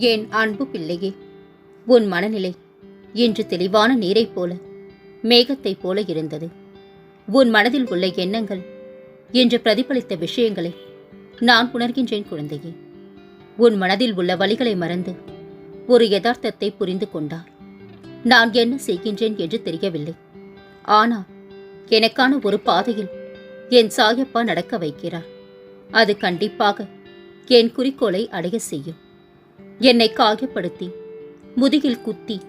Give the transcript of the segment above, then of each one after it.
என் அன்பு பிள்ளையே? உன் மனநிலை இன்று தெளிவான நீரைப் போல மேகத்தைப் போல இருந்தது. உன் மனதில் உள்ள எண்ணங்கள் இன்று பிரதிபலித்த விஷயங்களை நான் உணர்கின்றேன் குழந்தையே. உன் மனதில் உள்ள வழிகளை மறந்து ஒரு யதார்த்தத்தை புரிந்து கொண்டார். நான் என்ன செய்கின்றேன் என்று தெரியவில்லை. ஆனால் எனக்கான ஒரு பாதையில் என் சாயப்பா நடக்க வைக்கிறார். அது கண்டிப்பாக என் குறிக்கோளை அடைய செய்யும். என்னை காயப்படுத்தி முதுகில் குத்தி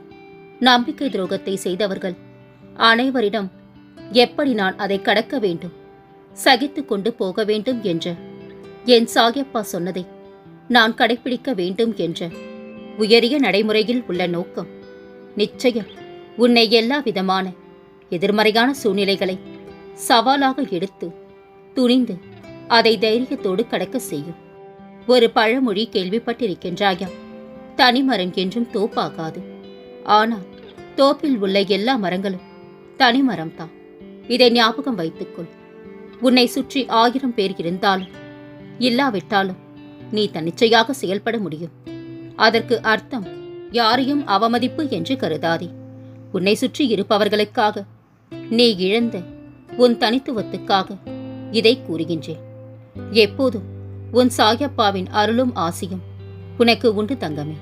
நம்பிக்கை துரோகத்தை செய்தவர்கள். அனைவரிடம் எப்படி நான் அதை கடக்க வேண்டும்? சகித்து கொண்டு போக வேண்டும் என்ற. என் சாகியப்பா சொன்னதை நான் கடைபிடிக்க வேண்டும் என்ற. உயரிய நடைமுறையில் உள்ள நோக்கம். நிச்சயம் உன்னை எல்லா விதமான எதிர்மறையான சூழ்நிலைகளை சவாலாக எடுத்து துணிந்து அதை தைரியத்தோடு கடக்க செய்யும். ஒரு பழமொழி கேள்விப்பட்டிருக்கின்றாயா? தனிமரம் என்றும் தோப்பாகாது. ஆனால் தோப்பில் உள்ள எல்லா மரங்களும் தனிமரம்தான். இதை ஞாபகம் வைத்துக்கொள். உன்னை சுற்றி ஆயிரம் பேர் இருந்தாலும் இல்லாவிட்டாலும் நீ தன்னிச்சையாக செயல்பட முடியும். அதற்கு அர்த்தம் யாரையும் அவமதிப்பு என்று கருதாதே. உன்னை சுற்றி இருப்பவர்களுக்காக நீ இழந்த உன் தனித்துவத்துக்காக இதை கூறுகின்றேன். எப்போதும் உன் சாயப்பாவின் அருளும் ஆசியும் உனக்கு உண்டு தங்கமே.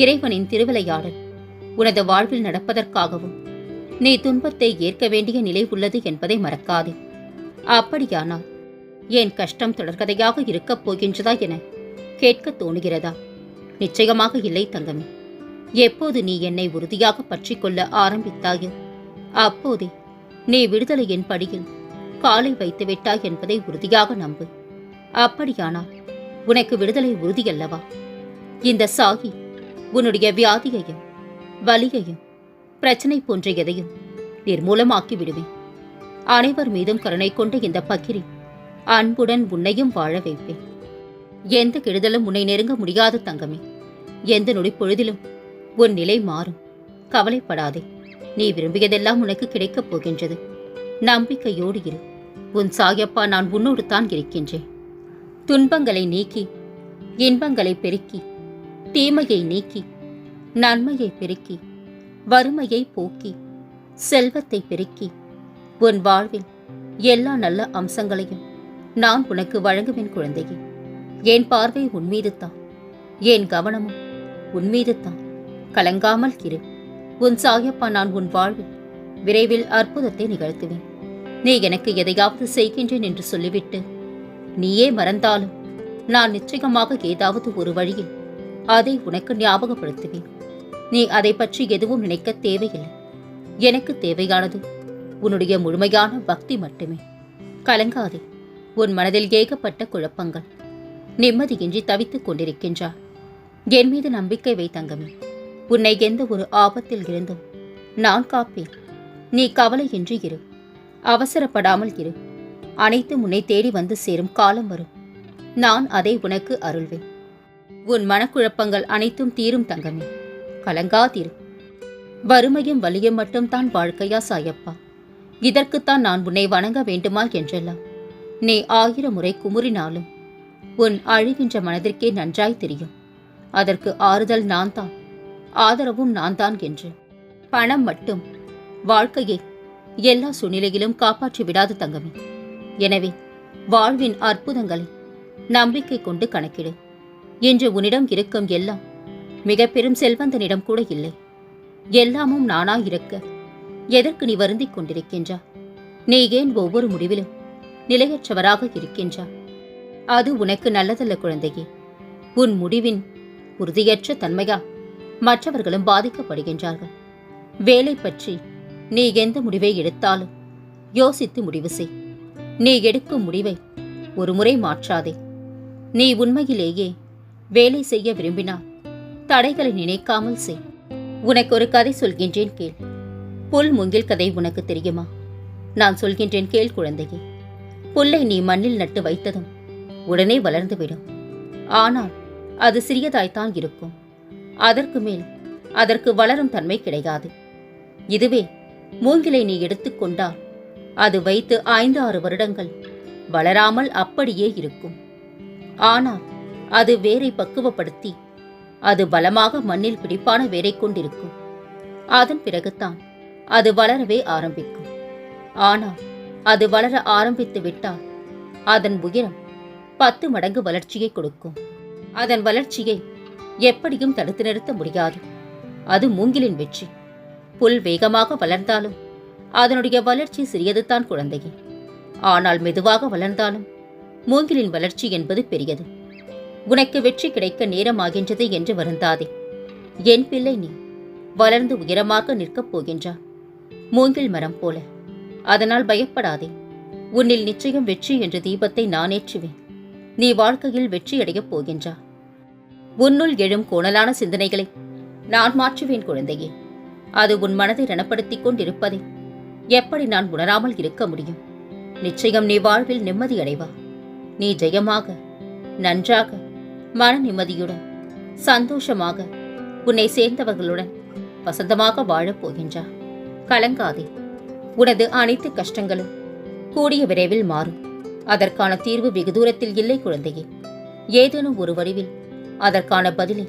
இறைவனின் திருவிளையாடல். உனது வாழ்வில் நடப்பதற்காகவும் நீ துன்பத்தை ஏற்க வேண்டிய நிலை உள்ளது என்பதை மறக்காதே. அப்படியானால் ஏன் கஷ்டம் தொடர்கதையாக இருக்கப் போகின்றதா என கேட்க தோணுகிறதா? நிச்சயமாக இல்லை தங்கமே. எப்போது நீ என்னை உறுதியாக பற்றி கொள்ள ஆரம்பித்தாயோ அப்போதே நீ விடுதலையின் படியில் காலை வைத்து விட்டாய் என்பதை உறுதியாக நம்பு. அப்படியானால் உனக்கு விடுதலை உறுதியல்லவா? இந்த சாகி உன்னுடைய வியாதியையும் வலியையும் பிரச்சனை போன்ற எதையும் நிர்மூலமாக்கி விடுவேன் அனைவர் மீதும் கருணை கொண்ட இந்த பக்கிரி அன்புடன் உன்னையும் வாழ வைப்பேன். எந்த கெடுதலும் உன்னை நெருங்க முடியாது தங்கமே எந்த நொடி பொழுதிலும் உன் நிலை மாறும். கவலைப்படாதே நீ விரும்பியதெல்லாம் உனக்கு கிடைக்கப் போகின்றது. நம்பிக்கையோடு இரு. உன் சாயப்பா நான் உன்னோடு தான் இருக்கின்றேன். துன்பங்களை நீக்கி இன்பங்களை பெருக்கி தீமையை நீக்கி நன்மையை பெருக்கி வறுமையை போக்கி செல்வத்தை பெருக்கி உன் வாழ்வில் எல்லா நல்ல அம்சங்களையும் நான் உனக்கு வழங்குவேன் குழந்தையே. என் பார்வை உன்மீது தான் என் கவனமும் உன்மீது தான் கலங்காமல் இரு. உன் சாயப்பா நான் உன் வாழ்வில் விரைவில் அற்புதத்தை நிகழ்த்துவேன். நீ எனக்கு எதையாவது செய்கின்றேன் என்று சொல்லிவிட்டு நீயே மறந்தாலும் நான் நிச்சயமாக ஏதாவது ஒரு வழியில் அதை உனக்கு ஞாபகப்படுத்துவேன். நீ அதை பற்றி எதுவும் நினைக்க தேவையில்லை. எனக்கு தேவையானது உன்னுடைய முழுமையான பக்தி மட்டுமே. கலங்காதே உன் மனதில் ஏகப்பட்ட குழப்பங்கள். நிம்மதியின்றி தவித்துக் கொண்டிருக்கின்றார் என் மீது நம்பிக்கை வை தங்கமே. உன்னை எந்த ஒரு ஆபத்தில் இருந்தும் நான் காப்பேன். நீ கவலையின்றி இரு. அவசரப்படாமல் இரு. அனைத்தும் உன்னை தேடி வந்து சேரும் காலம் வரும். நான் அதை உனக்கு அருள்வேன். உன் மனக்குழப்பங்கள் அனைத்தும் தீரும் தங்கமே. கலங்காதிரு. வறுமையும் வலியும் மட்டும்தான் வாழ்க்கையா சாயப்பா. இதற்குத்தான் நான் உன்னை வணங்க வேண்டுமா என்றெல்லாம். நீ ஆயிரம் முறை குமுறினாலும் உன் அழுகின்ற மனதிற்கே நன்றாய் தெரியும். அதற்கு ஆறுதல் நான் தான். ஆதரவும் நான் தான் என்று. பணம் மட்டும் வாழ்க்கையை எல்லா சூழ்நிலையிலும் காப்பாற்றி விடாது தங்கமே. எனவே வாழ்வின் அற்புதங்களை நம்பிக்கை கொண்டு கணக்கிடு. இன்று உன்னிடம் இருக்கும் எல்லாம் மிக பெரும் செல்வந்தனிடம் கூட இல்லை. எல்லாமும் நானா இருக்க எதற்கு நீ வருந்திக் கொண்டிருக்கின்றா? நீ ஏன் ஒவ்வொரு முடிவிலும் நிலையற்றவராக இருக்கின்றா? அது உனக்கு நல்லதல்ல குழந்தையே. உன் முடிவின் உறுதியற்ற தன்மையா மற்றவர்களும் பாதிக்கப்படுகின்றார்கள். வேலை பற்றி நீ எந்த முடிவை எடுத்தாலும் யோசித்து முடிவு செய். நீ எடுக்கும் முடிவை ஒரு முறை மாற்றாதே. நீ உண்மையிலேயே வேலை செய்ய விரும்பினால் தடைகளை நினைக்காமல் செய். உனக்கு ஒரு கதை சொல்கின்றேன் கேள். புல் முங்கில் கதை உனக்கு தெரியுமா? நான் சொல்கின்றேன் கேள் குழந்தையே. புல்லை நீ மண்ணில் நட்டு வைத்ததும் உடனே வளர்ந்துவிடும் ஆனால் அது சிறியதாய்த்தான் இருக்கும். அதற்கு மேல் அதற்கு வளரும் தன்மை கிடையாது. இதுவே மூங்கிலை நீ எடுத்துக்கொண்டால் அது வைத்து ஐந்து ஆறு வருடங்கள் வளராமல் அப்படியே இருக்கும். ஆனால் அது வேரை பக்குவப்படுத்தி அது பலமாக மண்ணில் பிடிப்பான வேரை கொண்டிருக்கும். அதன் பிறகுதான் அது வளரவே ஆரம்பிக்கும். ஆனால் அது வளர ஆரம்பித்து விட்டால் அதன் உயரம் பத்து மடங்கு வளர்ச்சியை கொடுக்கும். அதன் வளர்ச்சியை எப்படியும் தடுத்து நிறுத்த முடியாது. அது மூங்கிலின் வெற்றி. புல் வேகமாக வளர்ந்தாலும் அதனுடைய வளர்ச்சி சிறியதுதான் குழந்தையே. ஆனால் மெதுவாக வளர்ந்தாலும் மூங்கிலின் வளர்ச்சி என்பது பெரியது. உனக்கு வெற்றி கிடைக்க நேரமாகின்றது என்று வருந்தாதே. என் பிள்ளை நீ வளர்ந்து உயரமாக நிற்கப் போகின்றா. மூங்கில் மரம் போல. அதனால் பயப்படாதே. உன்னில் நிச்சயம் வெற்றி என்ற தீபத்தை நான் ஏற்றுவேன். நீ வாழ்க்கையில் வெற்றியடையப் போகின்றா. உன்னுள் எழும் கோணலான சிந்தனைகளை நான் மாற்றுவேன் குழந்தையே. அது உன் மனதை ரணப்படுத்திக் கொண்டிருப்பதை. எப்படி நான் உணராமல் இருக்க முடியும்? நிச்சயம் நீ வாழ்வில் நிம்மதியடைவா நீ ஜெயமாக நன்றாக மன நிம்மதியுடன் சந்தோஷமாக உன்னை சேர்ந்தவர்களுடன் வசந்தமாக வாழப் போகின்றா கலங்காதே. உனது அனைத்து கஷ்டங்களும் கூடிய விரைவில் மாறும். அதற்கான தீர்வு வெகு தூரத்தில் இல்லை குழந்தையே. ஏதேனும் ஒரு வடிவில் அதற்கான பதிலை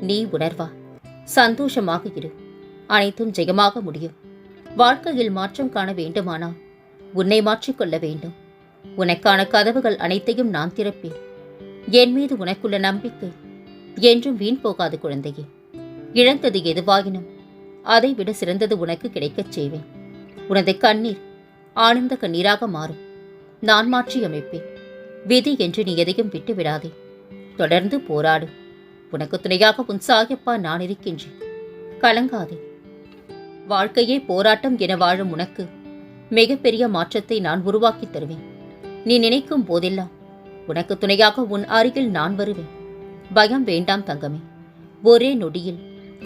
நீ உணர்வா? சந்தோஷமாக இரு. அனைத்தும் ஜெயமாக முடியும். வாழ்க்கையில் மாற்றம் காண வேண்டுமானால் உன்னை மாற்றிக்கொள்ள வேண்டும். உனக்கான கதவுகள் அனைத்தையும் நான் திறப்பேன். என் மீது உனக்குள்ள நம்பிக்கை. என்றும் வீண் போகாது குழந்தையே. இழந்தது எதுவாயினும் அதைவிட சிறந்தது உனக்கு கிடைக்கச் செய்வேன். உனது கண்ணீர் ஆனந்த கண்ணீராக மாறும். நான் மாற்றி அமைப்பேன். விதி என்று நீ எதையும் விட்டு விடாதே. தொடர்ந்து போராடு. உனக்கு துணையாக உன் சாயப்பா நான் இருக்கின்றேன். கலங்காதே. வாழ்க்கையே போராட்டம் என வாழும் உனக்கு மிகப்பெரிய மாற்றத்தை நான் உருவாக்கித் தருவேன். நீ நினைக்கும் போதெல்லாம் உனக்கு துணையாக உன் அருகில் நான் வருவேன். பயம் வேண்டாம் தங்கமே. ஒரே நொடியில்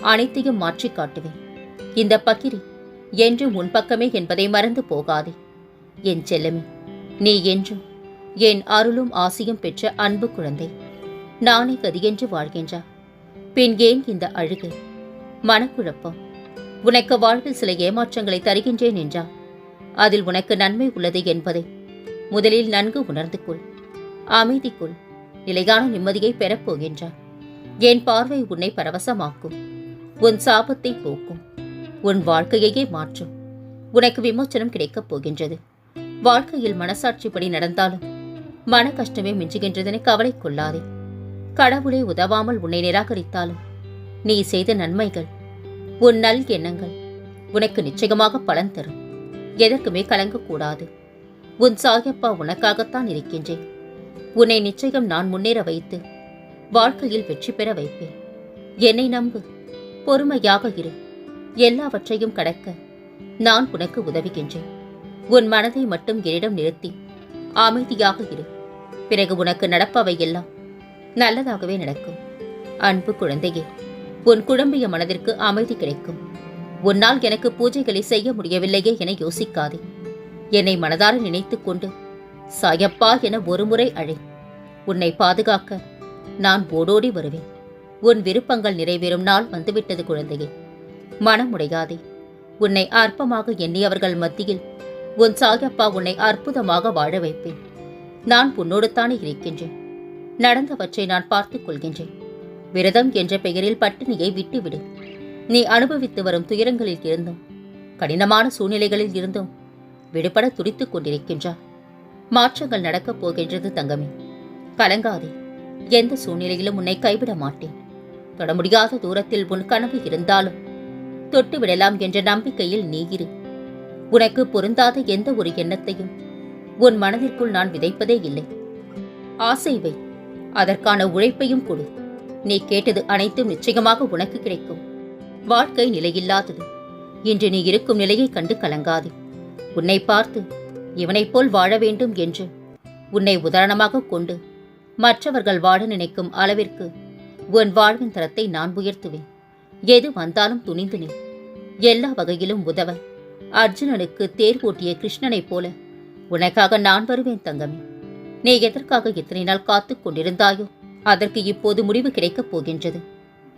அனைத்தையும் மாற்றிக் காட்டுவேன். இந்த பக்கிரி என்றும் உன் பக்கமே என்பதை மறந்து போகாதே. என் செல்லமே நீ என்றும் என் அருளும் ஆசியும் பெற்ற அன்பு குழந்தை நானே கதியென்று வாழ்கின்றா. பின் ஏன் இந்த அழுகை? மனக்குழப்பம். உனக்கு வாழ்வில் சில ஏமாற்றங்களை தருகின்றேன் என்றா? அதில் உனக்கு நன்மை உள்ளது என்பதை முதலில் நன்கு உணர்ந்து கொள். அமைதிக்குள் நிலையான நிம்மதியை பெறப்போகின்றாய் என் பார்வை உன்னை பரவசமாக்கும். உன் சாபத்தை போக்கும். உன் வாழ்க்கையையே மாற்றும். உனக்கு விமோச்சனம் கிடைக்கப் போகின்றது. வாழ்க்கையில் மனசாட்சிப்படி நடந்தாலும் மன கஷ்டமே மிஞ்சுகின்றதென கவலை கொள்ளாதே. கடவுளே உதவாமல் உன்னை நிராகரித்தாலும் நீ செய்த நன்மைகள் உன் நல் எண்ணங்கள் உனக்கு நிச்சயமாக பலன் தரும். எதற்குமே கலங்கக்கூடாது. உன் சாயப்பா உனக்காகத்தான் இருக்கின்றேன். உன்னை நிச்சயம் நான் முன்னேற வைத்து வாழ்க்கையில் வெற்றி பெற வைப்பேன். என்னை நம்பு பொறுமையாக இரு. எல்லாவற்றையும் கடக்க நான் உனக்கு உதவுகின்றேன். உன் மனதை மட்டும் என்னிடம் நிறுத்தி அமைதியாக இரு. பிறகு உனக்கு நடப்பவை எல்லாம் நல்லதாகவே நடக்கும். அன்பு குழந்தையே உன் குழம்பிய மனதிற்கு அமைதி கிடைக்கும். உன்னால் எனக்கு பூஜைகளை செய்ய முடியவில்லையே என யோசிக்காதே. என்னை மனதார நினைத்துக் கொண்டு சாயப்பா என ஒருமுறை அழை உன்னை பாதுகாக்க நான் ஓடோடி வருவேன். உன் விருப்பங்கள் நிறைவேறும் நாள் வந்துவிட்டது குழந்தையே. மனமுடையாதே. உன்னை அற்பமாக எண்ணியவர்கள் மத்தியில் உன் சாயப்பா உன்னை அற்புதமாக வாழ வைப்பேன். நான் உன்னோடுத்தானே இருக்கின்றேன். நடந்தவற்றை நான் பார்த்துக் கொள்கின்றேன். விரதம் என்ற பெயரில் பட்டினியை விட்டுவிடு. நீ அனுபவித்து வரும் துயரங்களில் இருந்தும் கடினமான சூழ்நிலைகளில் இருந்தும் விடுபட துடித்துக் கொண்டிருக்கின்றார் மாற்றங்கள் நடக்கப் போகின்றது தங்கமே. கலங்காதே. எந்த சூழ்நிலையிலும் உன்னை கைவிட மாட்டேன். தொட முடியாத தூரத்தில் உன் கனவு இருந்தாலும் தொட்டு விடலாம் என்ற நம்பிக்கையில் நீ இரு. உனக்கு பொருந்தாத எந்த ஒரு எண்ணத்தையும் உன் மனதிற்குள் நான் விதைப்பதே இல்லை. ஆசை வை. அதற்கான உழைப்பையும் கொடு. நீ கேட்டது அனைத்தும் நிச்சயமாக உனக்கு கிடைக்கும். வாழ்க்கை நிலையில்லாதது. இன்று நீ இருக்கும் நிலையை கண்டு கலங்காதே. உன்னை பார்த்து இவனைப் போல் வாழ வேண்டும் என்று உன்னை உதாரணமாக கொண்டு மற்றவர்கள் வாழ நினைக்கும் அளவிற்கு உன் வாழ்வின் தரத்தை நான் உயர்த்துவேன். எது வந்தாலும் துணிந்து நீ எல்லா வகையிலும் உதவ. அர்ஜுனனுக்கு தேர் ஓட்டிய கிருஷ்ணனைப் போல உனக்காக நான் வருவேன் தங்கமே. நீ எதற்காக இத்தனை நாள் காத்துக் கொண்டிருந்தாயோ அதற்கு இப்போது முடிவு கிடைக்கப் போகின்றது.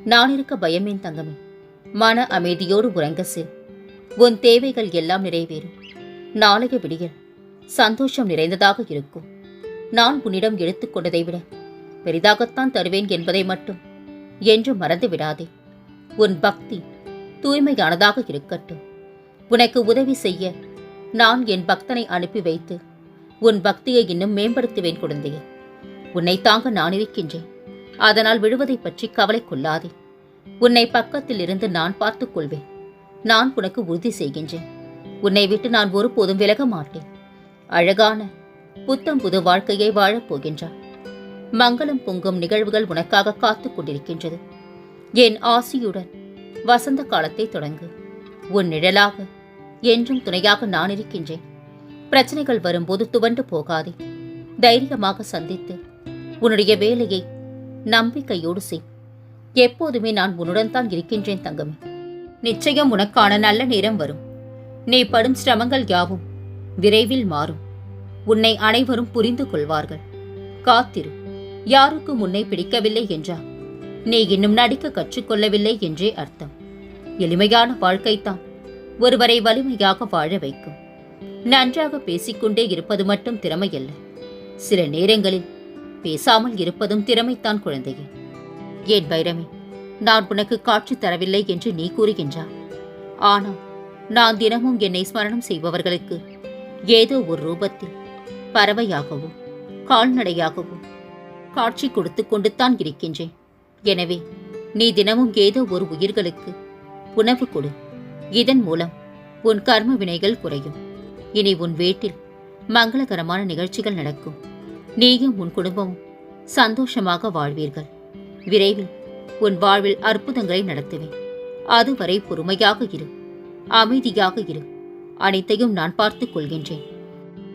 நான் இருக்க பயமேன் தங்கமே. மன அமைதியோடு உறங்க செல். உன் தேவைகள் எல்லாம் நிறைவேறும் நாளைய விடியல் சந்தோஷம் நிறைந்ததாக இருக்கும். நான் உன்னிடம் எடுத்துக்கொண்டதை விட பெரிதாகத்தான் தருவேன் என்பதை மட்டும் என்று மறந்து விடாதே. உன் பக்தி தூய்மையானதாக இருக்கட்டும். உனக்கு உதவி செய்ய நான் என் பக்தனை அனுப்பி வைத்து உன் பக்தியை இன்னும் மேம்படுத்துவேன் குழந்தையே. உன்னை தாங்க நான் இருக்கின்றேன். அதனால் விழுவதை பற்றி கவலை கொள்ளாதே. உன்னை பக்கத்தில் இருந்து நான் பார்த்துக் கொள்வேன். நான் உனக்கு உறுதி செய்கின்றேன். உன்னை விட்டு நான் ஒருபோதும் விலக மாட்டேன். அழகான புத்தம் புது வாழ்க்கையை வாழப் போகின்றார் மங்களம் பொங்கும் நிகழ்வுகள் உனக்காக காத்துக் கொண்டிருக்கின்றது. என் ஆசியுடன் வசந்த காலத்தை தொடங்கு. உன் நிழலாக என்றும் துணையாக நான் இருக்கின்றேன். பிரச்சனைகள் வரும்போது துவண்டு போகாதே. தைரியமாக சந்தித்து உன்னுடைய வேலையை நம்பிக்கையோடு செய். எப்போதுமே நான் உன்னுடன் தான் இருக்கின்றேன் தங்கமே. நிச்சயம் உனக்கான நல்ல நேரம் வரும். நீ படும் சிரமங்கள் யாவும் விரைவில் மாறும். உன்னை அனைவரும் புரிந்து கொள்வார்கள். காத்திரு. யாருக்கும் உன்னை பிடிக்கவில்லை என்றா? நீ இன்னும் நடிக்க கற்றுக்கொள்ளவில்லை என்றே அர்த்தம். எளிமையான வாழ்க்கைத்தான் ஒருவரை வலிமையாக வாழ வைக்கும். நன்றாக பேசிக்கொண்டே இருப்பது மட்டும் திறமையல்ல. சில நேரங்களில் பேசாமல் இருப்பதும் திறமைத்தான் குழந்தையே. ஏன் பைரமி? நான் உனக்கு காட்சி தரவில்லை என்று நீ கூறுகின்றா ஆனால் நான் தினமும் என்னை ஸ்மரணம் செய்பவர்களுக்கு ஏதோ ஒரு ரூபத்தில் பறவையாகவோ கால்நடையாகவோ காட்சி கொடுத்து கொண்டுத்தான் இருக்கின்றேன். எனவே நீ தினமும் ஏதோ ஒரு உயிர்களுக்கு உணவு கொடு. இதன் மூலம் உன் கர்ம வினைகள் குறையும். இனி உன் வீட்டில் மங்களகரமான நிகழ்ச்சிகள் நடக்கும். நீயும் உன் குடும்பமும் சந்தோஷமாக வாழ்வீர்கள். விரைவில் உன் வாழ்வில் அற்புதங்களை நடத்துவேன். அதுவரை பொறுமையாக இரு. அமைதியாக இரு. அனைத்தையும் நான் பார்த்துக் கொள்கின்றேன்.